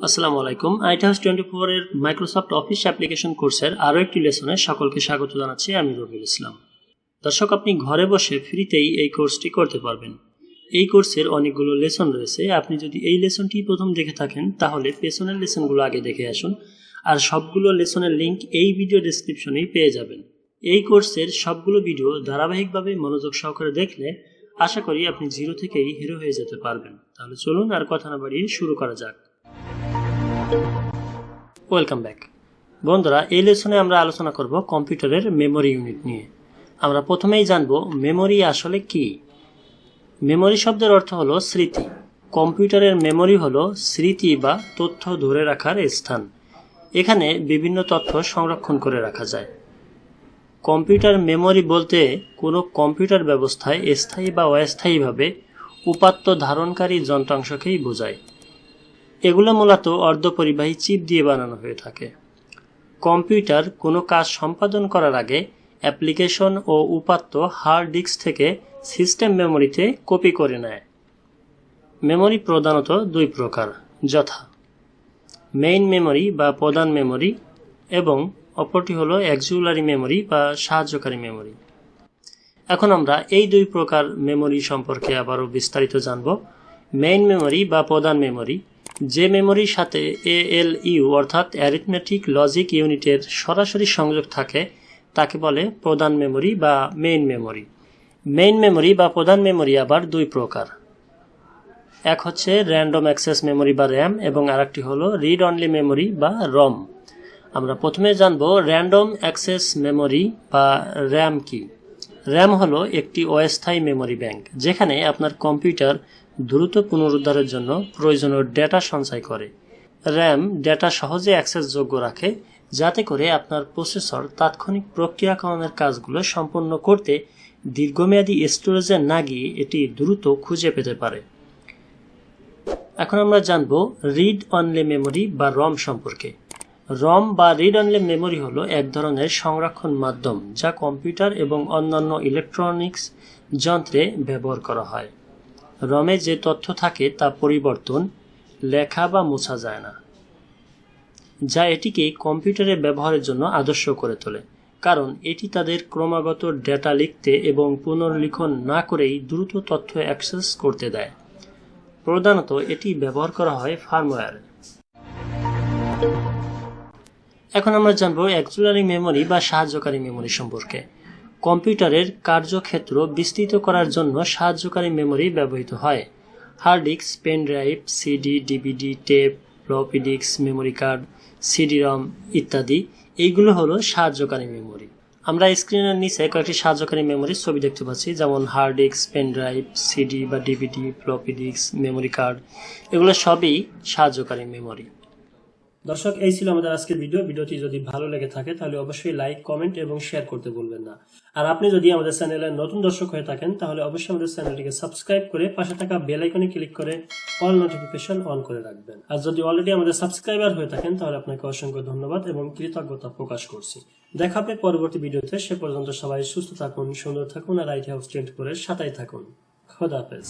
আসসালামু আলাইকুম। Eight house twenty এর মাইক্রোসফট অফিস অ্যাপ্লিকেশন কোর্সের আরও একটি লেসনে সকলকে স্বাগত জানাচ্ছি আমি রবিউল ইসলাম। দর্শক, আপনি ঘরে বসে ফ্রিতেই এই কোর্সটি করতে পারবেন। এই কোর্সের অনেকগুলো লেসন রয়েছে। আপনি যদি এই লেসনটি প্রথম দেখে থাকেন, তাহলে পেছনের লেসনগুলো আগে দেখে আসুন আর সবগুলো লেসনের লিঙ্ক এই ভিডিও ডেসক্রিপশনেই পেয়ে যাবেন। এই কোর্সের সবগুলো ভিডিও ধারাবাহিকভাবে মনোযোগ সহকারে দেখলে আশা করি আপনি জিরো থেকেই হিরো হয়ে যেতে পারবেন। তাহলে চলুন আর কথা না বাড়িয়ে শুরু করা যাক। ওয়েলকাম ব্যাক বন্ধুরা, এই লেসনে আমরা আলোচনা করব কম্পিউটারের মেমোরি ইউনিট নিয়ে। আমরা প্রথমেই জানব মেমোরি আসলে কি। মেমোরি শব্দের অর্থ হলো স্মৃতি। কম্পিউটারের মেমোরি হলো স্মৃতি বা তথ্য ধরে রাখার স্থান। এখানে বিভিন্ন তথ্য সংরক্ষণ করে রাখা যায়। কম্পিউটার মেমোরি বলতে কোনো কম্পিউটার ব্যবস্থায় স্থায়ী বা অস্থায়ীভাবে উপাত্ত ধারণকারী যন্ত্রাংশকেই বোঝায়। এগুলো মূলত অর্ধপরিবাহী চিপ দিয়ে বানানো হয়ে থাকে। কম্পিউটার কোনো কাজ সম্পাদন করার আগে অ্যাপ্লিকেশন ও উপাত্ত হার্ড ডিস্ক থেকে সিস্টেম মেমোরিতে কপি করে নেয়। মেমোরি প্রধানত দুই প্রকার, যথা মেইন মেমোরি বা প্রধান মেমোরি এবং অপরটি হলো অ্যাক্সিউলারি মেমোরি বা সাহায্যকারী মেমোরি। এখন আমরা এই দুই প্রকার মেমোরি সম্পর্কে আবারও বিস্তারিত জানব। মেইন মেমোরি বা প্রধান মেমোরি যে মেমোরির সাথে এএলইউ অর্থাৎ অ্যারিথমেটিক লজিক ইউনিটের সরাসরি সংযোগ থাকে, তাকে বলে প্রধান মেমোরি বা মেইন মেমোরি মেইন মেমোরি বা প্রধান মেমোরি আবার দুই প্রকার। এক হচ্ছে র্যান্ডম অ্যাক্সেস মেমোরি বা র্যাম এবং আরেকটি হলো রিড অনলি মেমোরি বা রম আমরা প্রথমে জানব র্যান্ডম অ্যাক্সেস মেমোরি বা র্যাম কি। র্যাম হলো একটি অস্থায়ী মেমোরি ব্যাংক, যেখানে আপনার কম্পিউটার দ্রুত পুনরুদ্ধারের জন্য প্রয়োজনীয় ডেটা সঞ্চয় করে। র্যাম ডেটা সহজে অ্যাক্সেসযোগ্য রাখে, যাতে করে আপনার প্রসেসর তাৎক্ষণিক প্রক্রিয়াকরণের কাজগুলো সম্পন্ন করতে দীর্ঘমেয়াদী স্টোরেজে না গিয়ে এটি দ্রুত খুঁজে পেতে পারে। এখন আমরা জানব রিড অনলি মেমোরি বা রম সম্পর্কে। রম বা রিড অনলি মেমোরি হলো এক ধরনের সংরক্ষণ মাধ্যম যা কম্পিউটার এবং অন্যান্য ইলেকট্রনিক্স যন্ত্রে ব্যবহার করা হয়। রমে যে তথ্য থাকে তা পরিবর্তন, লেখা বা মোছা যায় না, যা এটিকে কম্পিউটারে ব্যবহারের জন্য আদর্শ করে তোলে। কারণ এটি তাদের ক্রমাগত ডেটা লিখতে এবং পুনর্লিখন না করেই দ্রুত তথ্য অ্যাক্সেস করতে দেয়। প্রধানত এটি ব্যবহার করা হয় ফার্মওয়্যারে এখন আমরা জানব অ্যাক্সুলারি মেমোরি বা সাহায্যকারী মেমোরি সম্পর্কে। কম্পিউটারের কার্যক্ষেত্র বিস্তৃত করার জন্য সাহায্যকারী মেমোরি ব্যবহৃত হয়। Hard disk pen drive CD DVD tape floppy disk memory card CD ROM ইত্যাদি, এইগুলো হলো সাহায্যকারী মেমোরি আমরা স্ক্রিনের নিচে কয়েকটি সাহায্যকারী মেমোরির ছবি দেখতে পাচ্ছি, যেমন hard disk pen drive CD বা DVD floppy disk memory card এগুলো সবই সাহায্যকারী মেমোরি দর্শক, এই ছিল আমাদের আজকের ভিডিও। ভিডিওটি যদি ভালো লেগে থাকে, তাহলে অবশ্যই লাইক কমেন্ট এবং শেয়ার করতে ভুলবেন না। আর আপনি যদি আমাদের চ্যানেলের নতুন দর্শক হয়ে থাকেন, তাহলে অবশ্যই আমাদের চ্যানেলটিকে সাবস্ক্রাইব করে পাশে থাকা বেল আইকনে ক্লিক করে অল নোটিফিকেশন অন করে রাখবেন। আর যদি অলরেডি আমাদের সাবস্ক্রাইবার হয়ে থাকেন, তাহলে আপনাকে অসংখ্য ধন্যবাদ এবং কৃতজ্ঞতা প্রকাশ করছি। দেখা হবে পরবর্তী ভিডিওতে। সে পর্যন্ত সবাই সুস্থ থাকুন, সুন্দর থাকুন আর আইটি হাউস টেন্ট করে সাথে থাকুন। খোদাফেজ